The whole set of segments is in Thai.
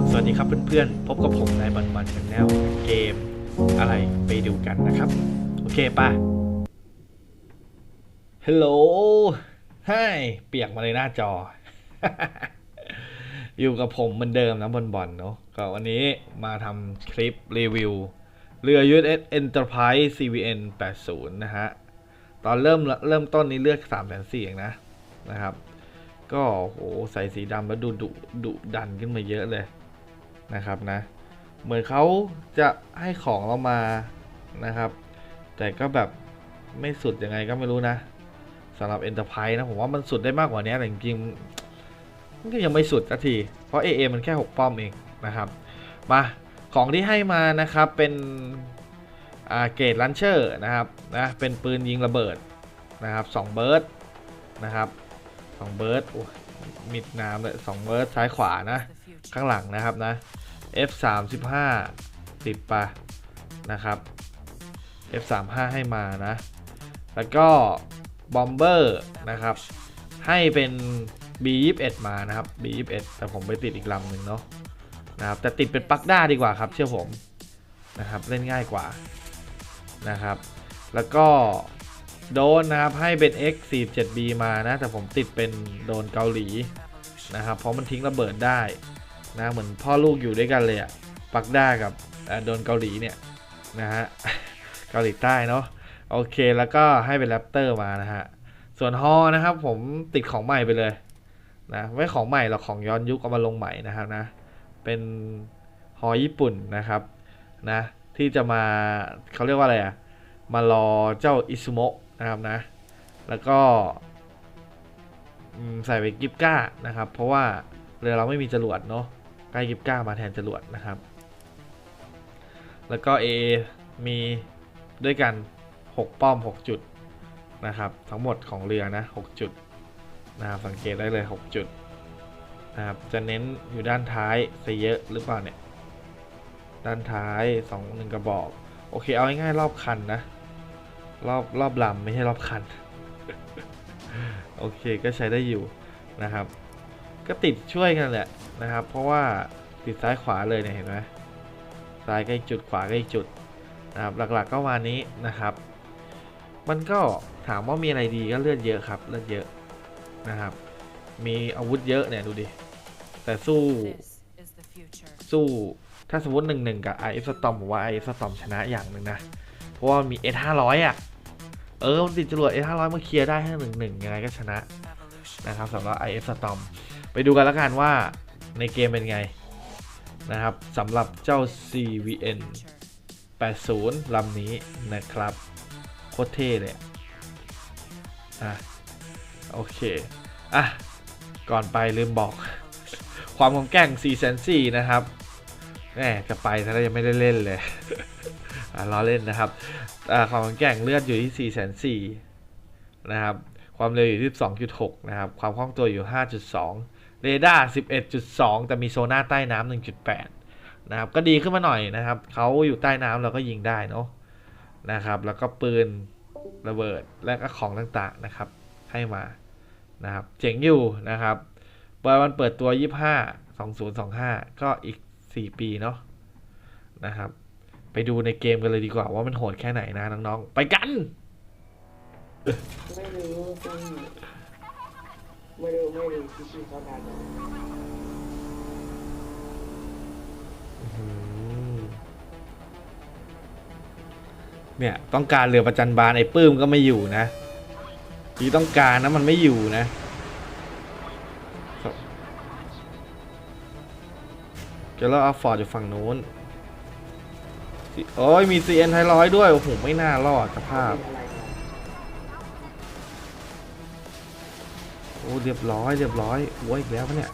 บสวัสดีครับเพื่อนๆ พบกับผมในบันบันชาแนลเกมอะไรไปดูกันนะครับ โอเคป่ะฮัลโหลไฮเปียกมาเลยหน้าจอ อยู่กับผมเหมือนเดิมนะบอลบอลเนาะก็วันนี้มาทำคลิปรีวิว เรือ USS Enterprise CVN 80 นะฮะ ตอนเริ่มเริ่มต้นนี้เลือก3 4 0 0 0เองนะนะครับก็โหใส่สีดำแล้วดูดุดุดันขึ้นมาเยอะเลย นะครับนะ เหมือนเขาจะให้ของเรามานะครับ แต่ก็แบบไม่สุดยังไงก็ไม่รู้นะสำหรับ Enterprise นะ ผมว่ามันสุดได้มากกว่านี้แต่จริงๆมันก็ยังไม่สุดสักที เพราะ AA มันแค่ 6 ป้อมเองนะครับ มาของที่ให้มานะครับเป็นอาเกตลันเชอร์นะครับนะเป็นปืนยิงระเบิดนะครับ2เบิร์ดนะครับสองเบิร์ดโอ้ยมิดน้ำเลยสองเบิร์ดซ้ายขวานะ ข้างหลังนะครับนะ F 3 5ติดปะนะครับ F 3 5ให้มานะ แล้วก็บอมเบอร์นะครับ ให้เป็น B 2 1มานะครับ B 2 1แต่ผมไปติดอีกลำหนึ่งเนาะนะครับแต่ติดเป็นปักด้าดีกว่าครับ เชื่อผมนะครับเล่นง่ายกว่านะครับ แล้วก็โดนนะครับให้เป็น X 4 7 B มานะ แต่ผมติดเป็นโดนเกาหลีนะครับ เพราะมันทิ้งระเบิดได้ นะเหมือนพ่อลูกอยู่ด้วยกันเลยอะปักด้ากับโดนเกาหลีเนี่ยนะฮะเกาหลีใต้เนาะโอเคแล้วก็ให้เป็นแรปเตอร์มานะฮะส่วนฮอนะครับผมติดของใหม่ไปเลยนะไม่ของใหม่หรอกของย้อนยุคเอามาลงใหม่นะครับนะเป็นฮอญี่ปุ่นนะครับนะที่จะมาเขาเรียกว่าอะไรอะมารอเจ้าอิซุโมะนะครับนะแล้วก็ใส่ไปกิฟก้านะครับเพราะว่าเรือเราไม่มีจรวดเนาะ ใกล้กิฟก้ามาแทนจรวดนะครับ แล้วก็ A มีด้วยกัน 6 ป้อม 6 จุดนะครับ ทั้งหมดของเรือนะ 6 จุดนะครับสังเกตได้เลย 6 จุดนะครับจะเน้นอยู่ด้านท้ายซะเยอะหรือเปล่าเนี่ย ด้านท้าย2 1กระบอก โอเค เอาง่ายๆรอบคันนะ รอบรอบลำไม่ใช่รอบคัน โอเคก็ใช้ได้อยู่นะครับ ก็ติดช่วยกันแหละนะครับ เพราะว่าติดซ้ายขวาเลยเนี่ยเห็นไหมซ้ายใกล้จุดขวาใกล้จุดนะครับหลักๆก็วานนี้นะครับ มันก็ถามว่ามีอะไรดีก็เลือดเยอะครับเลือดเยอะนะครับ มีอาวุธเยอะเนี่ยดูดิแต่สู้ This is the future. สู้ถ้าสมมติหนึ่งหนึ่งกับ IF Storm ผมว่า IF Storm ชนะอย่างหนึ่งนะ เพราะว่ามี S 5 0 0อะ เออมันติดจรวด S 5 0 0มาเคลียร์ได้ให้หนึ่งหนึ่งยังไงก็ชนะ Evolution. นะครับสำหรับ IF Storm ไปดูกันแล้วกันว่าในเกมเป็นไงนะครับสำหรับเจ้า CVN 80ลำนี้นะครับ โคตรเท่เลยอะโอเค อะ ก่อนไปลืมบอก ความของแก่ง4 4 0 0นะครับแหมจะไปแต่ยังไม่ได้เล่นเลยอะล้อเล่นนะครับความของแก่งเลือดอยู่ที่4 4 0 0นะครับ ความเร็วอยู่ที่ 2.6 นะครับ ความคล่องตัวอยู่ 5.2 เรดาร์ 11.2 แต่มีโซน่าใต้น้ำ1.8 นะครับ ก็ดีขึ้นมาหน่อยนะครับ เขาอยู่ใต้น้ำเราก็ยิงได้เนาะนะครับ แล้วก็ปืนระเบิดและก็ของต่างๆนะครับ ให้มานะครับ เจ๋งอยู่นะครับเปิดวันเปิดตัว 25 2025 ก็อีก 4 ปีเนาะนะครับ ไปดูในเกมกันเลยดีกว่าว่ามันโหดแค่ไหนนะน้องๆ ไปกัน ไม่รู้ ไม่รู้ไม่รู้ที่ชื่อเขาดังเนี่ย ต้องการเรือประจันบานไอ้ปื้มก็ไม่อยู่นะที่ต้องการนะมันไม่อยู่นะเจอแล้วอัฟฟอร์ดอยู่ฝั่งนู้นโอ้ยมี CN ไทร้อยด้วย โอ้โห ไม่น่ารอดสภาพ เป็นอะไร โอ้เรียบร้อยเรียบร้อยอ้วอีกแล้วปะเนี่ย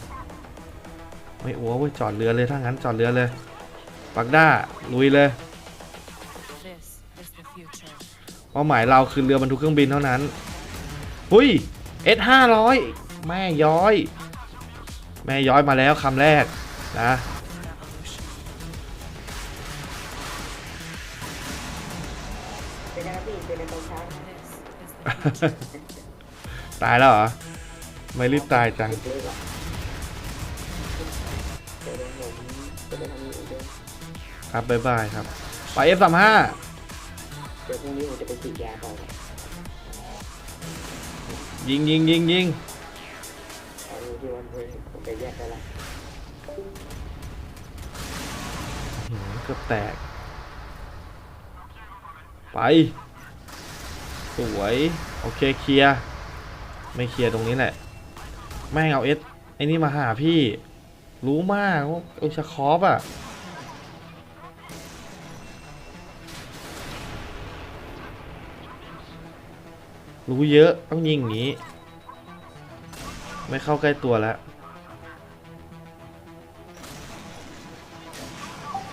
ไม่อ้วเว้ยจอดเรือเลยถ้างั้นจอดเรือเลยปักด้าลุยเลย This is the future. เป้าหมายเราคือเรือบรรทุกเครื่องบินเท่านั้นหุย S ห้าร้อยแม่ย้อย แม่ย้อยมาแล้วคำแรกนะเป็นอะไรพี่เป็นในตอนเช้า This is the future. ตายแล้วเหรอ ไม่รีบตายจังครับบ๊ายบายครับ ไป F35 เดี๋ยวพรุ่งนี้ผมจะไปฉีดยาต่อยิงยิงยิงยิงเอาที่วันเพื่อนผมไปแยกได้ละเกือบแตก ไป สวย โอเคเคลียร์ ไม่เคลียร์ตรงนี้แหละ แม่งเอาเอสไอ้นี่มาหาพี่ รู้มากว่าโอชาคอฟอะรู้เยอะต้องยิงอย่างนี้ ไม่เข้าใกล้ตัวแล้ว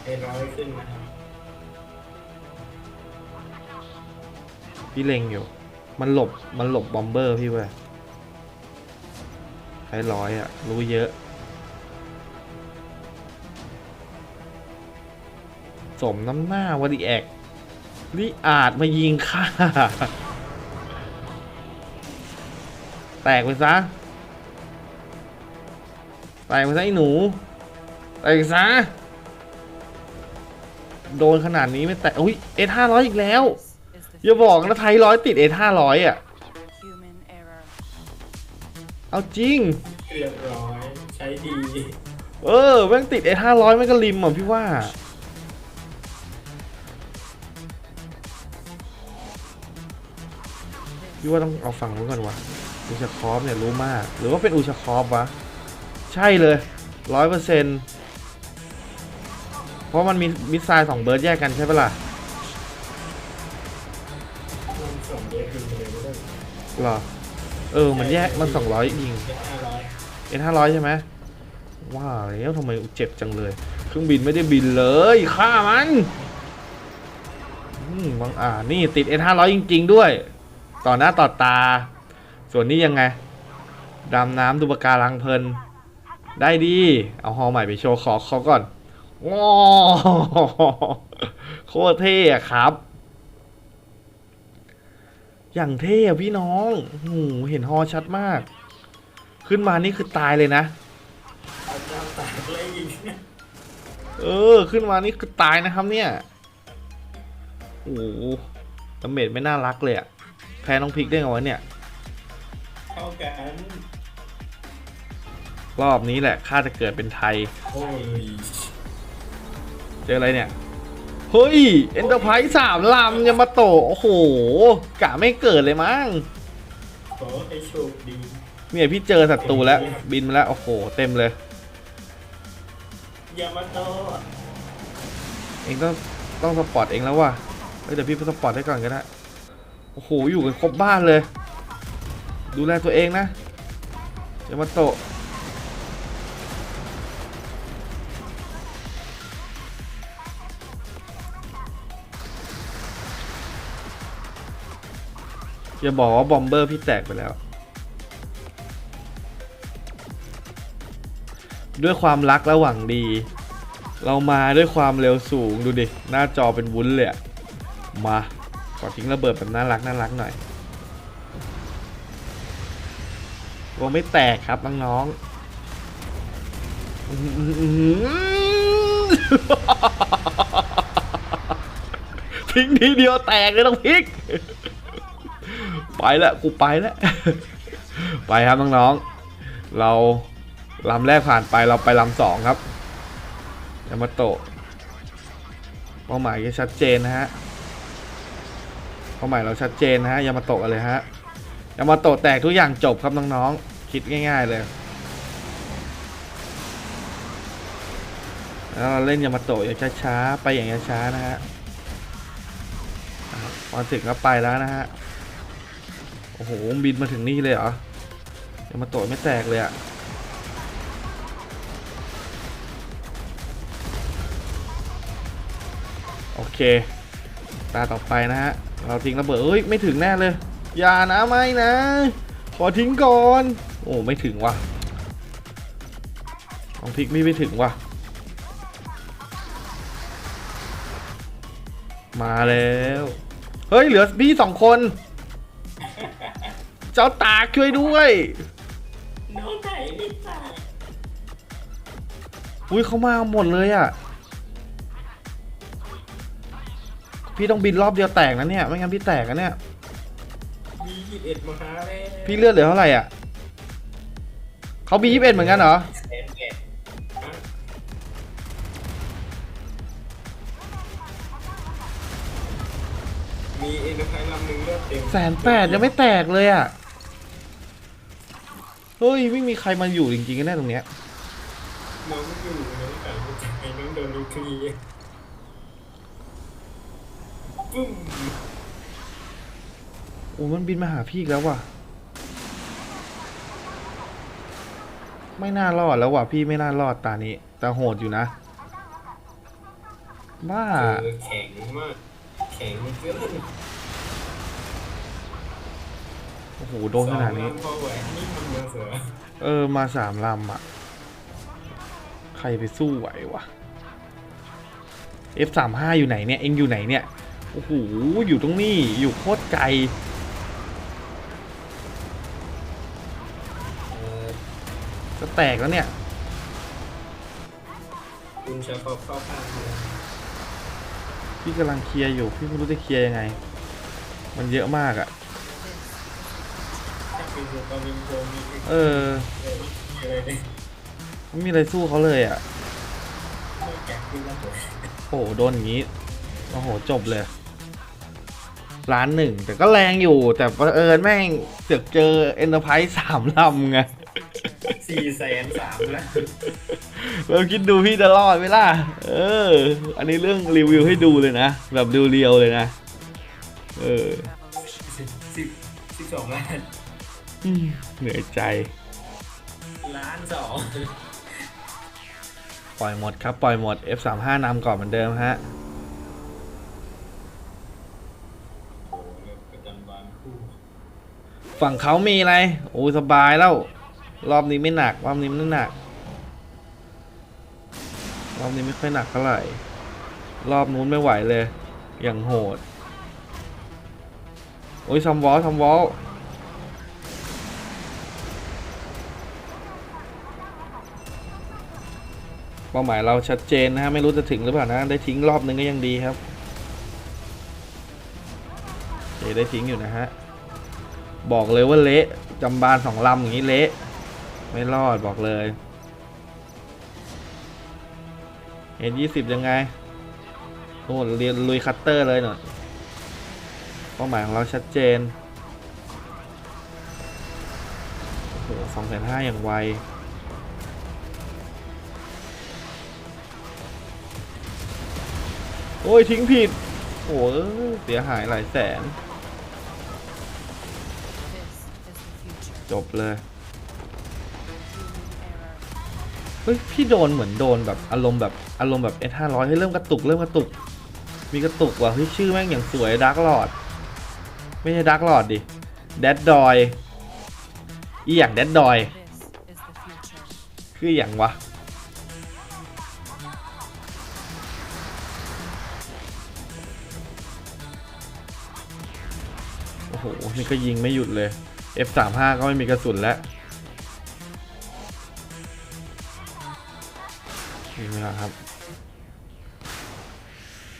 เอ็นร้อยขึ้นนะครับพี่เล็งอยู่ มันหลบ มันหลบ บอมเบอร์พี่เว้ยใช้ร้อยอะรู้เยอะ สมน้ำหน้าวดีแอกนี่อาจมายิงข้าแตกไปซะ แตกไปซะไอ้หนู แตกซะ โดนขนาดนี้ไม่แตกอุ้ยเอห้าร้อยอีกแล้ว อย่าบอกนะไทยร้อยติดเอห้าร้อยอะ เอาจริง เรียบร้อย ใช้ดี เออแม่งติดเอห้าร้อยแม่งก็ริมอะพี่ว่า พี่ว่าต้องเอาฝั่งนู้นก่อนวะอูชาคอฟเนี่ยรู้มาก หรือว่าเป็นอูชาคอฟวะ ใช่เลยร้อยเปอร์เซ็นต์เพราะมันมีมิสไซล์สองเบิร์ดแยกกันใช่ปะล่ะมันส่งเยอะขึ้นไปเลยไม่ได้หรอ เออ มันแยกมันสองร้อยยิงเอ็นห้าร้อยใช่ไหมว้าวแล้วทำไมเจ็บจังเลย เครื่องบินไม่ได้บินเลยฆ่ามันอืมบางอ่านี่ติดเอ็นห้าร้อยจริง ๆ ด้วย ต่อหน้าต่อตา ส่วนนี้ยังไง ดำน้ำดูปะการังเพลิน ได้ดี เอาฮอใหม่ไปโชว์ขอเขาก่อนว้าวโคตรเท่อะครับ อย่างเท่อะพี่น้องโอ้โหเห็นฮอชัดมาก ขึ้นมานี่คือตายเลยนะ เอาเจ้าตากเลยอีกเออขึ้นมานี่คือตายนะครับเนี่ย โอ้โหดาเมจไม่น่ารักเลยอะแพ้น้องพริกได้ไงวะเนี่ยเข้ากันรอบนี้แหละข้าจะเกิดเป็นไทยโอ้ยเจออะไรเนี่ย เฮ้ยเอ็นเตอร์ไพรส์สามลำยามาโตะโอ้โหกะไม่เกิดเลยมั้งขอให้โชคดีเนี่ยพี่เจอศัตรูแล้ว บินมาแล้ว โอ้โห เต็มเลยยามาโตะเองต้องต้องสปอร์ตเองแล้วว่ะเอ้ยเดี๋ยวพี่ไปสปอร์ตให้ก่อนก็ได้โอ้โหอยู่กันครบบ้านเลย ดูแลตัวเองนะยามาโตะ อย่าบอกว่าบอมเบอร์พี่แตกไปแล้ว ด้วยความรักและหวังดี เรามาด้วยความเร็วสูงดูดิ หน้าจอเป็นวุ้นเลยมาขอทิ้งระเบิดแบบน่ารักน่ารักหน่อยวงไม่แตกครับน้องๆอื้อหือทิ้งทีเดียวแตกเลยต้องพลิก ไปแล้วกูไปแล้ว ไปครับน้องๆ เราลำแรกผ่านไปเราไปลำสองครับยามาโตะเป้าหมายก็ชัดเจนนะฮะเป้าหมายเราชัดเจนนะฮะยามาโตะกันเลยฮะยามาโตะแตกทุกอย่างจบครับน้องๆ คิดง่าย ๆ เลยแล้วเราเล่นยามาโตะอย่างช้าๆ ไปอย่างช้าๆนะฮะอะพอถึงก็ไปแล้วนะฮะ อ้โหบินมาถึงนี่เลยเหรอยามาโตะไม่แตกเลยอะโอเค ตาต่อไปนะฮะ เราทิ้งระเบิดเอ้ย ไม่ถึงแน่เลย อย่านะไม่นะ ขอทิ้งก่อน โอ้ ไม่ถึงว่ะลองพิกไม่ไม่ถึงว่ะ มาแล้ว เฮ้ย เหลือพี่สองคน เจ้าตากช่วยด้วย น้องไหนไม่ตายอุ้ยเขามาหมดเลยอะ พี่ต้องบินรอบเดียวแตกนะเนี่ย ไม่งั้นพี่แตกนะเนี่ย มียี่สิบเอ็ดมาหาเลยพี่เลือดเหลือเท่าไหร่อะเขาบียี่สิบเอ็ดเหมือนกันเหรอ แสนแปดฮะมีเอ็นเตอร์ไพรส์ลำหนึ่งเลือดเต็มแสนแปดยังไม่แตกเลยอะ เฮ้ยไม่มีใครมาอยู่จริงๆกันแน่ตรงเนี้ยน้องอยู่น้องไก่ไม่จ่ายน้องโดนลูกคลีปึ้มโอ้มันบินมาหาพี่อีกแล้วว่ะ ไม่น่ารอดแล้วว่ะพี่ไม่น่ารอดตานี้แต่โหดอยู่นะ บ้า เออแข็งมาก แข็งเกินโอ้โหโดนขนาดนี้ สองลำพอไหวนี่มัน เมืองเสือเออมาสามลำอะ ใครไปสู้ไหววะ F35 อยู่ไหนเนี่ย เอ็งอยู่ไหนเนี่ย โอ้โห อยู่ตรงนี้ อยู่โคตรไกล เออจะแตกแล้วเนี่ย คุณเฉพาะเข้าข้างเมืองพี่กำลังเคลียร์อยู่ พี่ไม่รู้จะเคลียร์ยังไง มันเยอะมากอะ่ะถ้าเป็นตัวตอนนี้โดนมีเออเออมีอะไรเนี่ยไม่มีอะไรสู้เขาเลยอะ่ะนอกจากคุณระเบิดโอ้โหโดนอย่างนี้โอ้โหจบเลยล้านหนึ่งแต่ก็แรงอยู่ แต่บังเอิญแม่งเสือกเจอเอ็นเตอร์ไพรส์สามลำไงสี่แสนสามแล้วเราคิดดูพี่จะรอดไหมล่ะ เออ อันนี้เรื่องรีวิวให้ดูเลยนะ แบบดูเรียวเลยนะ เออ Revolution. สิบสิบสิบสองล้านอืม เหนื่อยใจ ล้านสองปล่อยหมดครับ ปล่อยหมด F35 นำก่อนเหมือนเดิมฮะฝั่งเขามีอะไร โอ้สบายแล้ว รอบนี้ไม่หนัก รอบนี้ไม่หนัก รอบนี้ไม่ค่อยหนักเท่าไหร่ รอบนู้นไม่ไหวเลย อย่างโหด โอ้ยทำวอลทำวอล เป้าหมายเราชัดเจนนะฮะไม่รู้จะถึงหรือเปล่านะ ได้ทิ้งรอบนึงก็ยังดีครับโอเได้ทิ้งอยู่นะฮะ บอกเลยว่าเละจำบานสองลำอย่างนี้เละ ไม่รอดบอกเลยเห็นยี่สิบยังไงโอ้เรียนลุยคัตเตอร์เลยหน่อยเป้าหมายของเราชัดเจนโอ้โหสองแสนห้าอย่างไว โอ้ยทิ้งผิดโอ้เสียหายหลายแสน จบเลย เฮ้ย พี่โดนเหมือนโดนแบบอารมณ์แบบอารมณ์แบบ S ห้าร้อยให้เริ่มกระตุกเริ่มกระตุก มีกระตุกว่ะเฮ้ยชื่อแม่งอย่างสวยดักหลอด ไม่ใช่ดักหลอดดิแดดดอย อีอย่างแดดดอย คืออย่างวะ นี่ก็ยิงไม่หยุดเลย F35 ก็ไม่มีกระสุนแล้วนี่ไหมล่ะครับ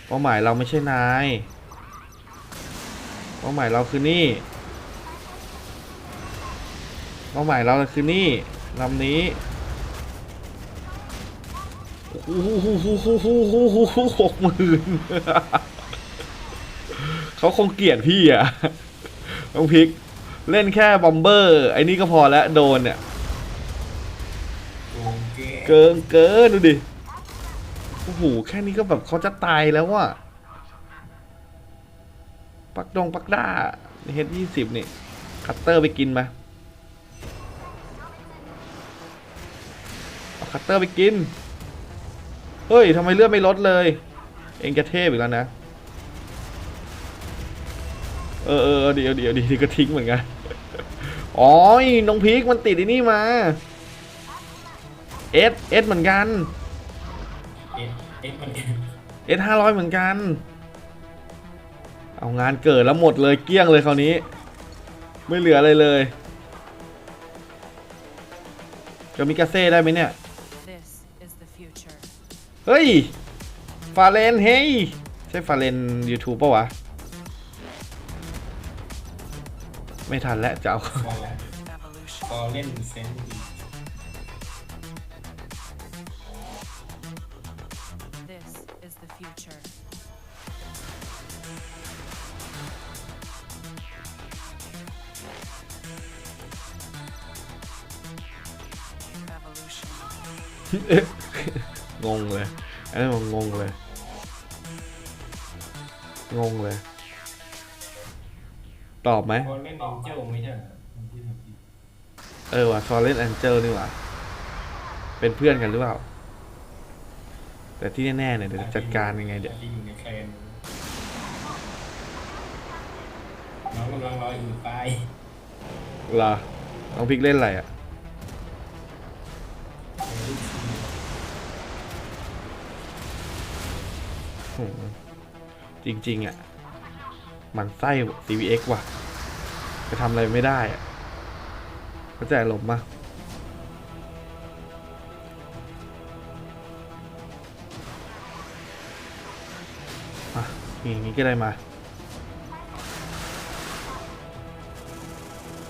เป้าหมายเราไม่ใช่นาย เป้าหมายเราคือนี่ เป้าหมายเราคือนี่ลำนี้โอ้โหหกหมื่นเขาคงเกลียดพี่อะ ต้องพลิก เล่นแค่บอมเบอร์ ไอ้นี่ก็พอแล้วโดนเนี่ยโอเคเกินเกินดูดิ โอ้โห แค่นี้ก็แบบเขาจะตายแล้วว่ะ ปักดงปักด้าเฮดยี่สิบนี่ คัตเตอร์ไปกินมาเอาคัตเตอร์ไปกิน เฮ้ยทำไมเลือดไม่ลดเลย เองจะเทพอีกแล้วนะ เออเออเดี๋ยวเดี๋ยวดีก็ทิ้งเหมือนกันอ๋อน้องพีกมันติดไอ้นี่มาเอสเอสเหมือนกันเอ็ดเอ็ดมันกันเอสห้าร้อยเหมือนกัน เอางานเกิดแล้วหมดเลยเกลี้ยงเลยคราวนี้ ไม่เหลืออะไรเลย จะมีกาเซ่ได้ไหมเนี่ย เฮ้ย ฟาเลนเฮ้ย ใช่ฟาเลน YouTube ปะวะ ไม่ทันแล้วจะเอาพอแล้ว Evolution. พอเล่นเซนต์ This is the future. Evolution. งงเลยอันนี้มันงงเลย งงเลย ตอบไหมพอเล่นแองเจิลไม่ใช่เหรอที่ทำผิดเออว่ะฟอร์เรนแองเจิลนี่ว่ะเป็นเพื่อนกันหรือเปล่า แต่ที่แน่ๆเนี่ยเดี๋ยวจะจัดการยังไงเดี๋ยวที่อยู่ในแคลนน้องกำลังรออยู่ตายล่ะน้องพิกเล่นอะไรอะโหจริงๆอะ มันไส้ CVX ว่ะ จะทำอะไรไม่ได้อะเข้าใจอารมณ์ปะอะอย่างนี้ก็ได้มา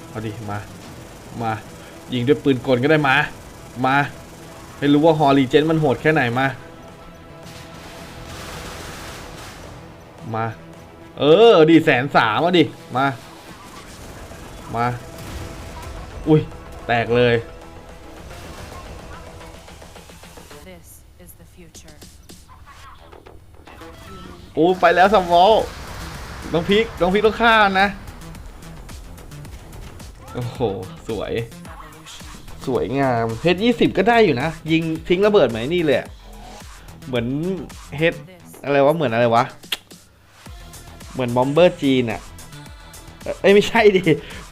เอาดิ มา มา ยิงด้วยปืนกลก็ได้มา มา ให้รู้ว่าฮอลลีเจนมันโหดแค่ไหนมา มา เออดีแสนสามอะดิ มา มา อุ้ย แตกเลย This is the future. โอ้ไปแล้วซัมวอลน้องพิกน้องพิกต้องฆ่านะ โอ้โห สวย Evolution. สวยงามเฮดยี่สิบก็ได้อยู่นะ ยิงทิ้งระเบิดไหมนี่เลยอะเหมือนเฮด This อะไรวะ เหมือนอะไรวะ เหมือนบอมเบอร์จีนอะเอ้ยไม่ใช่ดิ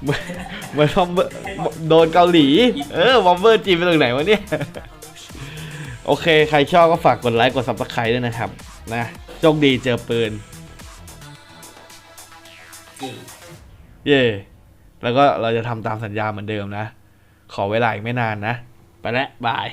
เหมือนเหมือนบอมเบอร์โดนเกาหลี เออบอมเบอร์จีนไปตรงไหนวะเนี่ย โอเค ใครชอบก็ฝากกดไลค์กดซับสไครต์ด้วยนะครับ นะโชคดีเจอปืน เย่แล้วก็เราจะทำตามสัญญาเหมือนเดิมนะ ขอเวลาอีกไม่นานนะ ไปแล้วบาย